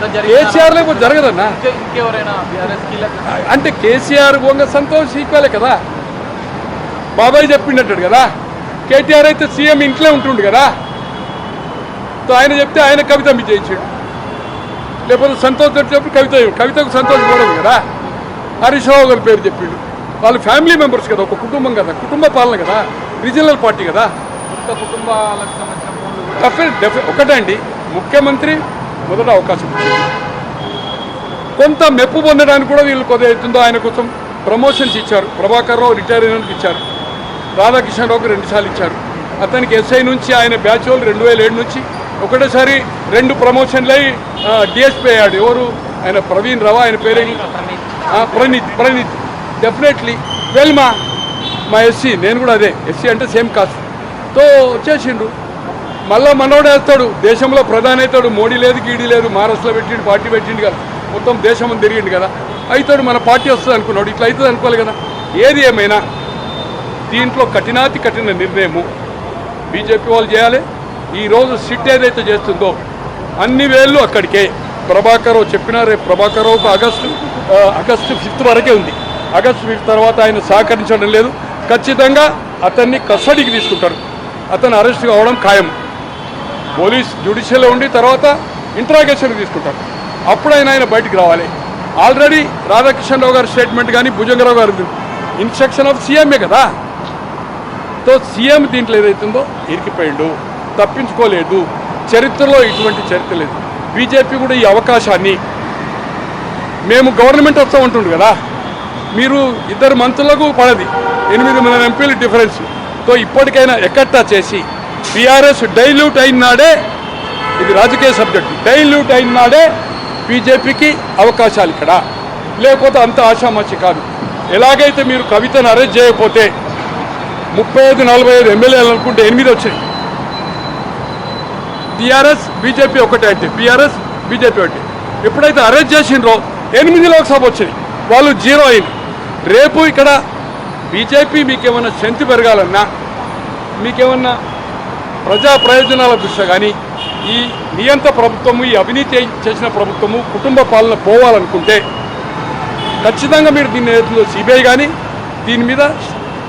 కేసీఆర్ లేకపోతే జరగదన్నా? అంటే కేసీఆర్ బొంగ సంతోష్ ఈక్వలే కదా? బాబాయ్ చెప్పిండట్టాడు కదా? కేటీఆర్ అయితే సీఎం ఇంట్లో ఉంటుండు కదా? ఆయన చెప్తే ఆయన కవిత మీ చేయించాడు. లేకపోతే సంతోష్ చెప్పి కవిత కవితకు సంతోష్ కూడా కదా? హరీష్ రావు గారి పేరు చెప్పిండు. వాళ్ళు ఫ్యామిలీ మెంబర్స్ కదా? ఒక కుటుంబం కదా? కుటుంబ పాలన కదా? రీజనల్ పార్టీ కదా? కుటుంబాలకు సంబంధించిన ఒకటే అండి ముఖ్యమంత్రి మొదట అవకాశం ఇచ్చింది. కొంత మెప్పు పొందడానికి కూడా వీళ్ళు కొద్దిగా అవుతుందో ఆయన కోసం ప్రమోషన్స్ ఇచ్చారు. ప్రభాకర్ రావు రిటైర్ అయినందుకు ఇచ్చారు. రాధాకిషన్ రావుకి రెండుసార్లు ఇచ్చారు. అతనికి ఎస్ఐ నుంచి ఆయన బ్యాచ్ వాళ్ళు రెండు వేల ఏడు నుంచి ఒకటేసారి రెండు ప్రమోషన్లు అయి డిఎస్పీ అయ్యాడు. ఎవరు? ఆయన ప్రవీణ్ రావు ఆయన పేరు ప్రణీత్ ప్రణీత్ డెఫినెట్లీ వెల్ మా మా ఎస్సీ నేను కూడా అదే. ఎస్సీ అంటే సేమ్ కాస్ట్. తో చేసిండు మళ్ళా మనోడు వేస్తాడు. దేశంలో ప్రధాని అవుతాడు. మోడీ లేదు గీడీ లేదు మహారాష్ట్రలో పెట్టిండు పార్టీ పెట్టిండు కదా. మొత్తం దేశం తిరిగిండు కదా. అవుతాడు మన పార్టీ వస్తుంది అనుకున్నాడు. ఇట్లా అవుతుంది అనుకోవాలి కదా. ఏది ఏమైనా దీంట్లో కఠినాతి కఠిన నిర్ణయము బీజేపీ వాళ్ళు చేయాలి. ఈరోజు సిట్ ఏదైతే చేస్తుందో అన్ని వేళ్ళు అక్కడికే. ప్రభాకర్ చెప్పిన చెప్పినా రేపు ప్రభాకరావుకు ఆగస్టు ఆగస్టు ఫిఫ్త్ వరకే ఉంది. ఆగస్టు ఫిఫ్త్ తర్వాత ఆయన సహకరించడం లేదు. ఖచ్చితంగా అతన్ని కస్టడీకి తీసుకుంటారు అతను అరెస్ట్ కావడం ఖాయం. పోలీస్ జ్యుడిషియల్లో ఉండి తర్వాత ఇంట్రాగేషన్కి తీసుకుంటారు. అప్పుడైనా ఆయన బయటికి రావాలి. ఆల్రెడీ రాధాకిషన్ రావు గారి స్టేట్మెంట్ కానీ భుజంగరావు గారి ఇన్స్ట్రక్షన్ ఆఫ్ సీఎంఏ కదా? తో సీఎం దీంట్లో ఏదైతుందో ఇరికిపోయిండు తప్పించుకోలేదు. చరిత్రలో ఇటువంటి చరిత్ర లేదు. బీజేపీ కూడా ఈ అవకాశాన్ని మేము గవర్నమెంట్ వస్తూ ఉంటుండు కదా? మీరు ఇద్దరు మంత్రులకు పడది. ఎనిమిది మంది ఎంపీలు డిఫరెన్స్తో ఇప్పటికైనా ఎక్కట్టా చేసి టీఆర్ఎస్ డైల్యూట్ అయిన నాడే ఇది రాజకీయ సబ్జెక్ట్. డైల్యూట్ అయిన నాడే బీజేపీకి అవకాశాలు ఇక్కడ. లేకపోతే అంత ఆశామాషి కాదు. ఎలాగైతే మీరు కవితను అరెస్ట్ చేయకపోతే ముప్పై ఐదు నలభై ఐదు ఎమ్మెల్యేలు అనుకుంటే ఎనిమిది వచ్చాయి. టీఆర్ఎస్ బీజేపీ ఒకటే అంటే బీఆర్ఎస్ బీజేపీ ఒకటి. ఎప్పుడైతే అరెస్ట్ చేసిండ్రో ఎనిమిది లోక్సభ వచ్చింది వాళ్ళు జీరో అయింది రేపు ఇక్కడ బీజేపీ మీకేమన్నా శంతి పెరగాలన్నా మీకేమన్నా ప్రజా ప్రయోజనాల దృష్ట్యా కానీ ఈ నియంత ప్రభుత్వము ఈ అవినీతి చేసిన ప్రభుత్వము కుటుంబ పాలన పోవాలనుకుంటే ఖచ్చితంగా మీరు దీన్ని సిబిఐ కానీ దీని మీద